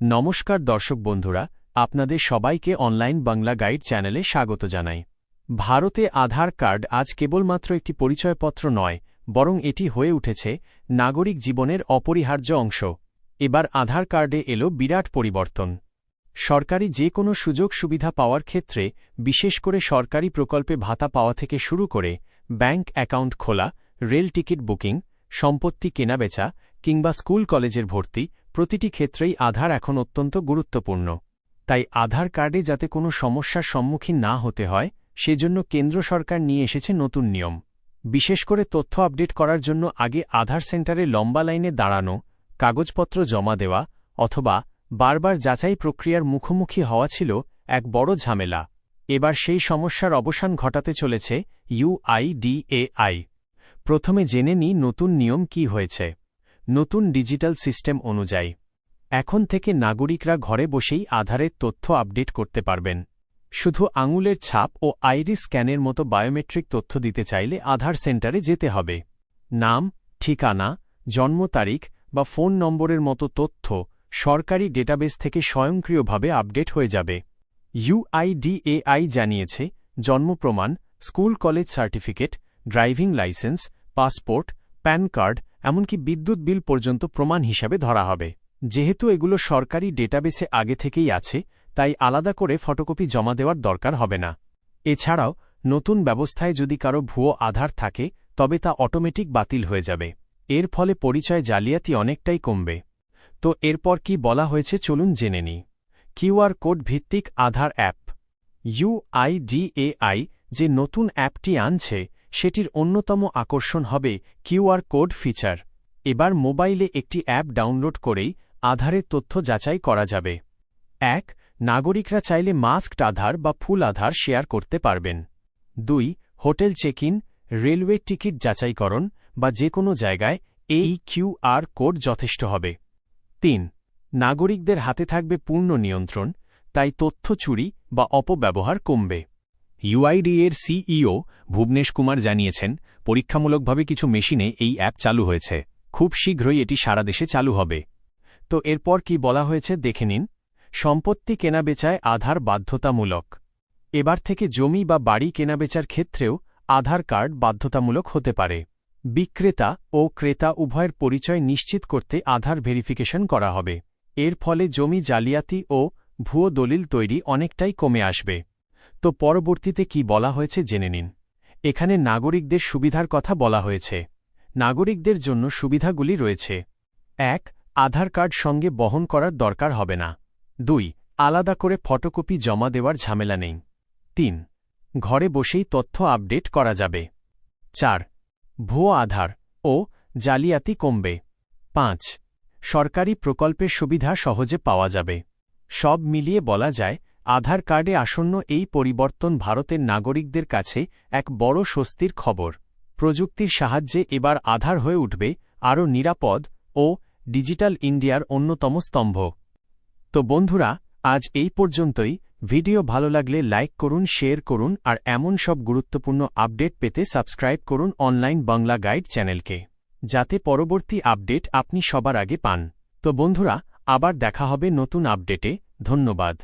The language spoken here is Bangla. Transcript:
নমস্কার দর্শক বন্ধুরা, আপনাদের সবাইকে অনলাইন বাংলা গাইড চ্যানেলে স্বাগত জানাই। ভারতে আধার কার্ড আজ কেবলমাত্র একটি পরিচয়পত্র নয়, বরং এটি হয়ে উঠেছে নাগরিক জীবনের অপরিহার্য অংশ। এবার আধার কার্ডে এলো বিরাট পরিবর্তন। সরকারি যে কোনো সুযোগ সুবিধা পাওয়ার ক্ষেত্রে, বিশেষ করে সরকারি প্রকল্পে ভাতা পাওয়া থেকে শুরু করে, ব্যাংক অ্যাকাউন্ট খোলা, রেল টিকিট বুকিং, সম্পত্তি কেনাবেচা, কিংবা স্কুল কলেজের ভর্তি প্রতিটি ক্ষেত্রেই আধার এখন অত্যন্ত গুরুত্বপূর্ণ। তাই আধার কার্ডে যাতে কোনো সমস্যার সম্মুখীন না হতে হয়, সেজন্য কেন্দ্র সরকার নিয়ে এসেছে নতুন নিয়ম। বিশেষ করে তথ্য আপডেট করার জন্য আগে আধার সেন্টারে লম্বা লাইনে দাঁড়ানো, কাগজপত্র জমা দেওয়া, অথবা বারবার যাচাই প্রক্রিয়ার মুখোমুখি হওয়া ছিল এক বড় ঝামেলা। এবার সেই সমস্যার অবসান ঘটাতে চলেছে ইউআইডিএআই প্রথমে জেনে নিই নতুন নিয়ম কি হয়েছে। নতুন ডিজিটাল সিস্টেম অনুযায়ী। এখন থেকে নাগরিকরা ঘরে বসেই আধারের তথ্য আপডেট করতে পারবেন। শুধু আঙুলের ছাপ ও আইরিস স্ক্যানের মতো বায়োমেট্রিক তথ্য দিতে চাইলে আধার সেন্টারে যেতে হবে। নাম, ঠিকানা, জন্ম তারিখ বা ফোন নম্বরের মতো তথ্য সরকারি ডেটাবেস থেকে স্বয়ংক্রিয়ভাবে আপডেট হয়ে যাবে। ইউআইডিএআই জানিয়েছে, জন্ম প্রমাণ, school college certificate, driving licence, passport, PAN card এমনকি বিদ্যুৎ বিল পর্যন্ত প্রমাণ হিসাবে ধরা হবে। যেহেতু এগুলো সরকারি ডেটাবেসে আগে থেকেই আছে, তাই আলাদা করে ফটোকপি জমা দেওয়ার দরকার হবে না। এছাড়াও, নতুন ব্যবস্থায় যদি কারও ভুয়ো আধার থাকে, তবে তা অটোমেটিক বাতিল হয়ে যাবে। এর ফলে পরিচয় জালিয়াতি অনেকটাই কমবে। তো এরপর কি বলা হয়েছে চলুন জেনে নিই। কিউআর কোড ভিত্তিক আধার অ্যাপ। ইউআইডিএআই যে নতুন অ্যাপটি আনছে সেটির অন্যতম আকর্ষণ হবে কিউআর কোড ফিচার। এবার মোবাইলে একটি অ্যাপ ডাউনলোড করেই আধারের তথ্য যাচাই করা যাবে। এক, নাগরিকরা চাইলে মাস্কড আধার বা ফুল আধার শেয়ার করতে পারবেন। দুই, hotel check in railway ticket যাচাইকরণ বা যে কোনো জায়গায় এই কিউআর কোড যথেষ্ট হবে। তিন, নাগরিকদের হাতে থাকবে পূর্ণ নিয়ন্ত্রণ, তাই তথ্য চুরি বা অপব্যবহার কমবে। ইউআইডিএর সিইও ভুবনেশ কুমার জানিয়েছেন, পরীক্ষামূলকভাবে কিছু মেশিনে এই অ্যাপ চালু হয়েছে। খুব শীঘ্রই এটি সারা দেশে চালু হবে। তো এরপর কি বলা হয়েছে দেখে নিন। সম্পত্তি কেনাবেচায় আধার বাধ্যতামূলক। এবার থেকে জমি বা বাড়ি কেনাবেচার ক্ষেত্রেও আধার কার্ড বাধ্যতামূলক হতে পারে। বিক্রেতা ও ক্রেতা উভয়ের পরিচয় নিশ্চিত করতে আধার ভেরিফিকেশন করা হবে। এর ফলে জমি জালিয়াতি ও ভুয়ো দলিল তৈরি অনেকটাই কমে আসবে। তো পরবর্তীতে কি বলা হয়েছে জেনে নিন। এখানে নাগরিকদের সুবিধার কথা বলা হয়েছে। নাগরিকদের জন্য সুবিধাগুলি রয়েছে। এক, আধার কার্ড সঙ্গে বহন করার দরকার হবে না। দুই, আলাদা করে ফটোকপি জমা দেওয়ার ঝামেলা নেই। তিন, ঘরে বসেই তথ্য আপডেট করা যাবে। চার, ভুয়ো আধার ও জালিয়াতি কমবে। পাঁচ, সরকারি প্রকল্পের সুবিধা সহজে পাওয়া যাবে। সব মিলিয়ে বলা যায় আধার কার্ডে আসন্ন এই পরিবর্তন ভারতের নাগরিকদের কাছে এক বড় স্বস্তির খবর। প্রযুক্তির সাহায্যে এবার আধার হয়ে উঠবে আরও নিরাপদ ও ডিজিটাল ইন্ডিয়ার অন্যতম স্তম্ভ। তো বন্ধুরা, আজ এই পর্যন্তই। ভিডিও ভালো লাগলে লাইক করুন, শেয়ার করুন আর এমন সব গুরুত্বপূর্ণ আপডেট পেতে সাবস্ক্রাইব করুন অনলাইন বাংলা গাইড চ্যানেলকে, যাতে পরবর্তী আপডেট আপনি সবার আগে পান। তো বন্ধুরা, আবার দেখা হবে নতুন আপডেটে। ধন্যবাদ।